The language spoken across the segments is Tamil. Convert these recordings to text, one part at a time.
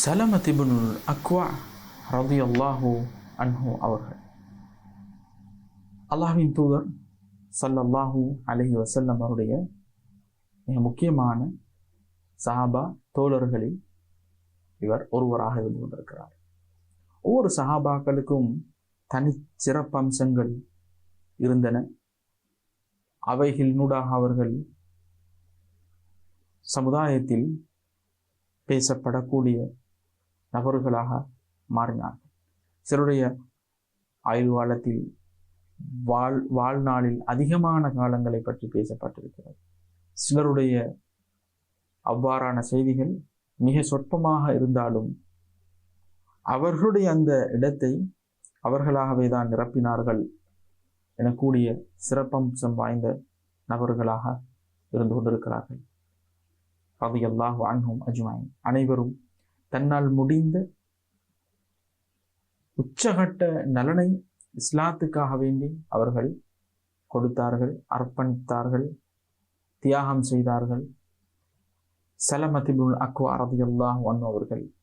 சலமதிபுனுல் அக்வா ரதி அல்லாஹூ அன்ஹு அவர்கள். அல்லாஹின் தூதர் சல்லல்லாஹூ அலஹி வசல்லம் அவருடைய மிக முக்கியமான சஹாபா தோழர்களில் இவர் ஒருவராக இருந்து கொண்டிருக்கிறார் ஒவ்வொரு சஹாபாக்களுக்கும் தனி சிறப்பம்சங்கள் இருந்தன. அவைகளினூடாக அவர்கள் சமுதாயத்தில் பேசப்படக்கூடிய நபர்களாக மாறினார்கள். சிலருடைய ஆயுள் காலத்தில் வாழ் வாழ்நாளில் அதிகமான காலங்களை பற்றி பேசப்பட்டிருக்கிறது. சிலருடைய அவ்வாறான செய்திகள் மிக சொற்பமாக இருந்தாலும் அவர்களுடைய அந்த இடத்தை அவர்களாகவே தான் நிரப்பினார்கள் எனக்கூடிய சிறப்பம்சம் வாய்ந்த நபர்களாக இருந்து கொண்டிருக்கிறார்கள். அது அல்லாஹ் அன்ஹும் அஜ்மாயின். அனைவரும் தன்னால் முடிந்த உச்சகட்ட நலனை இஸ்லாத்துக்காக வேண்டி அவர்கள் கொடுத்தார்கள் அர்ப்பணித்தார்கள் தியாகம் செய்தார்கள். சலமதிபுல் அக்வா ரதி ஒன் அவர்கள்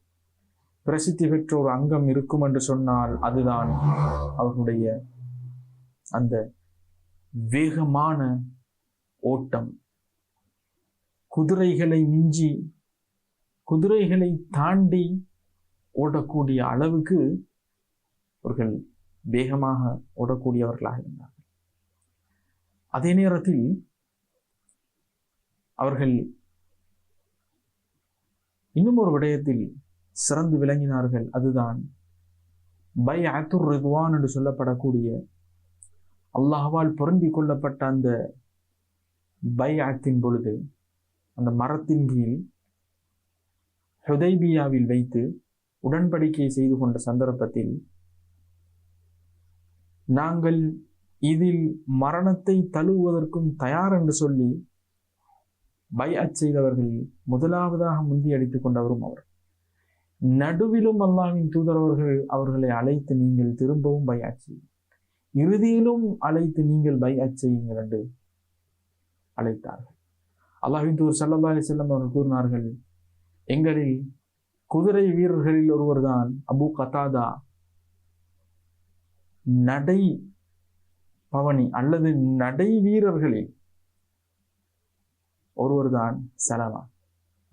பிரசித்தி பெற்ற ஒரு அங்கம் இருக்கும் என்று சொன்னால் அதுதான் அவர்களுடைய அந்த வேகமான ஓட்டம். குதிரைகளை மிஞ்சி குதிரைகளை தாண்டி ஓடக்கூடிய அளவுக்கு அவர்கள் வேகமாக ஓடக்கூடியவர்களாக இருந்தார்கள். அதே நேரத்தில் அவர்கள் இன்னும் ஒரு விடயத்தில் சிறந்து விளங்கினார்கள். அதுதான் பை அத்துர் ரிதுவான் என்று சொல்லப்படக்கூடிய அல்லாஹ்வால் பொருந்தி கொள்ளப்பட்ட அந்த பை ஆத்தின் பொழுது அந்த மரத்தின் கீழ் ஹுதைபியாவில் வைத்து உடன்படிக்கை செய்து கொண்ட சந்தர்ப்பத்தில் நாங்கள் இதில் மரணத்தை தழுவுவதற்கும் தயார் என்று சொல்லி பைஅத் செய்தவர்கள் முதலாவதாக முந்தி அடித்துக் கொண்டவரும் அவர். நடுவிலும் அல்லாவின் தூதரவர்கள் அவர்களை அழைத்து நீங்கள் திரும்பவும் பைஅத் செய்யும் இறுதியிலும் அழைத்து நீங்கள் பைஅத் செய்யுங்கள் என்று அழைத்தார்கள். அல்லாஹின் தூர் சல்லா அலி செல்லம் அவர்கள் கூறினார்கள் எங்களில் குதிரை வீரர்களில் ஒருவர்தான் அபு கதாதா நடை பவனி அல்லது நடை வீரர்களில் ஒருவர்தான் சலமா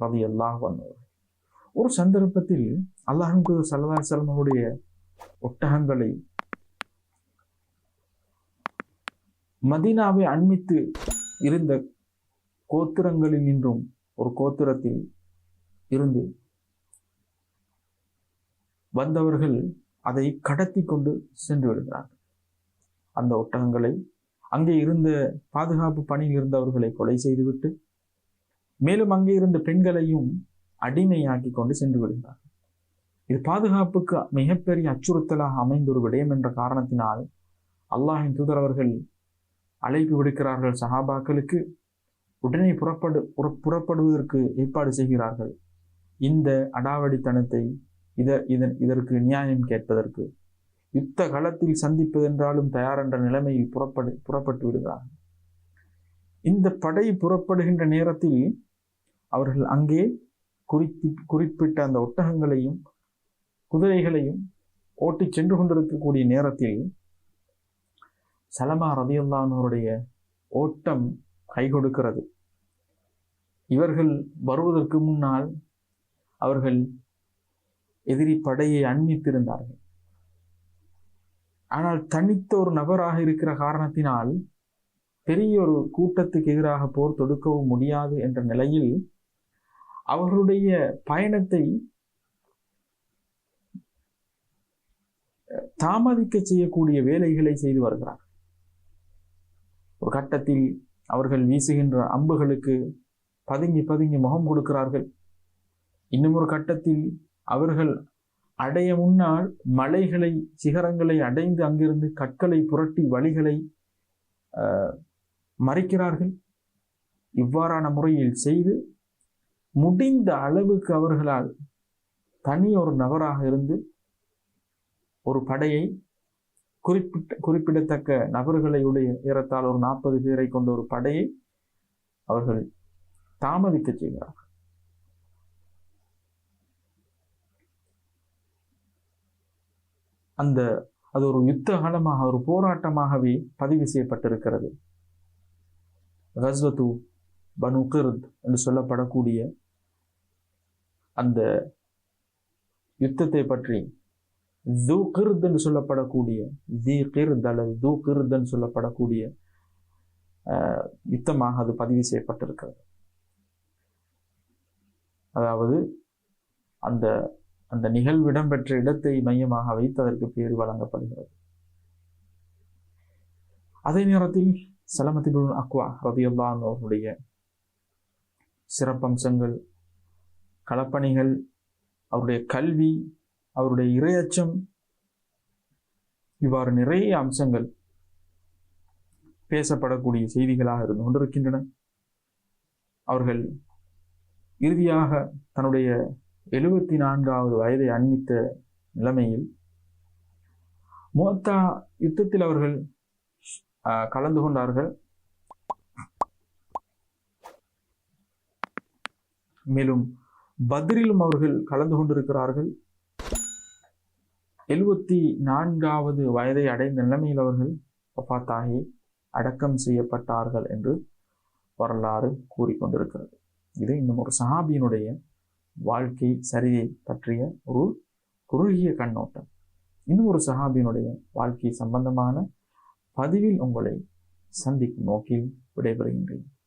ரவி அல்லாஹ் ஒரு சந்தர்ப்பத்தில் அல்லாஹின் குரு சல்லா அலி ஒட்டகங்களை மதீனாவை அண்மித்து இருந்த கோத்திரங்களில் நின்றும் ஒரு கோத்திரத்தில் இருந்து வந்தவர்கள் அதை கடத்தி கொண்டு சென்று விடுகிறார்கள். அந்த ஒட்டகங்களை அங்கே இருந்த பாதுகாப்பு பணியில் இருந்தவர்களை கொலை செய்துவிட்டு மேலும் அங்கே இருந்த பெண்களையும் அடிமையாக்கி கொண்டு சென்று விடுகிறார்கள். இது பாதுகாப்புக்கு மிகப்பெரிய அச்சுறுத்தலாக அமைந்த ஒரு விடயம் என்ற காரணத்தினால் அல்லாஹின் தூதர் அவர்கள் அழைப்பு விடுக்கிறார்கள். சஹாபாக்களுக்கு உடனே புறப்படு புறப்படுவதற்கு ஏற்பாடு செய்கிறார்கள். இந்த அடாவடித்தனத்தை இத இதன் இதற்கு நியாயம் கேட்பதற்கு யுத்த களத்தில் சந்திப்பதென்றாலும் தயார் என்ற நிலைமையில் புறப்படு புறப்பட்டு விடுகிறார்கள். இந்த படை புறப்படுகின்ற நேரத்தில் அவர்கள் அங்கே குறிப்பி குறிப்பிட்ட அந்த ஒட்டகங்களையும் குதிரைகளையும் ஓட்டி சென்று கொண்டிருக்கக்கூடிய நேரத்தில் சலமா ரதியுல்லானோருடைய ஓட்டம் கை கொடுக்கிறது இவர்கள் வருவதற்கு முன்னால் அவர்கள் எதிரி படையை அண்மித்திருந்தார்கள் ஆனால் தனித்த ஒரு நபராக இருக்கிற காரணத்தினால் பெரிய ஒரு கூட்டத்துக்கு எதிராக போர் தொடுக்கவும் முடியாது என்ற நிலையில் அவர்களுடைய பயணத்தை தாமதிக்க செய்யக்கூடிய வேலைகளை செய்து வருகிறார் ஒரு கட்டத்தில் அவர்கள் வீசுகின்ற அம்புகளுக்கு பதுங்கி பதுங்கி முகம் கொடுக்கிறார்கள். இன்னும் ஒரு கட்டத்தில் அவர்கள் அடைய முன்னால் மலைகளை சிகரங்களை அடைந்து அங்கிருந்து கற்களை புரட்டி வழிகளை மறைக்கிறார்கள். இவ்வாறான முறையில் செய்து முடிந்த அளவுக்கு அவர்களால் தனி ஒரு நபராக இருந்து ஒரு படையை குறிப்பிட்ட குறிப்பிடத்தக்க நபர்களை உடைய ஏறத்தால் ஒரு நாற்பது பேரை கொண்ட ஒரு படையை அவர்கள் தாமதிக்க செய்கிறார்கள். அந்த அது ஒரு யுத்த காலமாக ஒரு போராட்டமாகவே பதிவு செய்யப்பட்டிருக்கிறது. கஸ்வத்து பனு கிர்த் என்று சொல்லப்படக்கூடிய அந்த யுத்தத்தை பற்றி து கிர்த் என்று சொல்லப்படக்கூடிய தி கிர்த் அல்லது து கிர்த் என்று சொல்லப்படக்கூடிய ஆஹ், யுத்தமாக அது பதிவு செய்யப்பட்டிருக்கிறது. அதாவது அந்த அந்த நிகழ்வு இடம்பெற்ற இடத்தை மையமாக வைத்து அதற்கு பேர் வழங்கப்படுகிறது. அதே நேரத்தில் சலமத்திபுல் அக்வா ரதியுல்லான் அவர்களுடைய சிறப்பம்சங்கள் களப்பணிகள் அவருடைய கல்வி அவருடைய இரையச்சம் இவ்வாறு நிறைய அம்சங்கள் பேசப்படக்கூடிய செய்திகளாக இருந்து கொண்டிருக்கின்றன. அவர்கள் இறுதியாக தன்னுடைய எழுபத்தி நான்காவது வயதை அண்மித்த நிலைமையில் மோத்தா யுத்தத்தில் அவர்கள் கலந்து கொண்டார்கள். மேலும் பத்ரிலும் அவர்கள் கலந்து கொண்டிருக்கிறார்கள். எழுபத்தி நான்காவது வயதை அடைந்த நிலைமையில் அவர்கள் பப்பாத்தாகி அடக்கம் செய்யப்பட்டார்கள் என்று வரலாறு கூறிக்கொண்டிருக்கிறது. இது இன்னும் ஒரு சஹாபியினுடைய வாழ்க்கை சரியை பற்றிய ஒரு குறுகிய கண்ணோட்டம். இன்னும் ஒரு சஹாபியினுடைய வாழ்க்கை சம்பந்தமான பதிவில் உங்களை சந்திக்கும் நோக்கில் விடைபெறுகின்றேன்.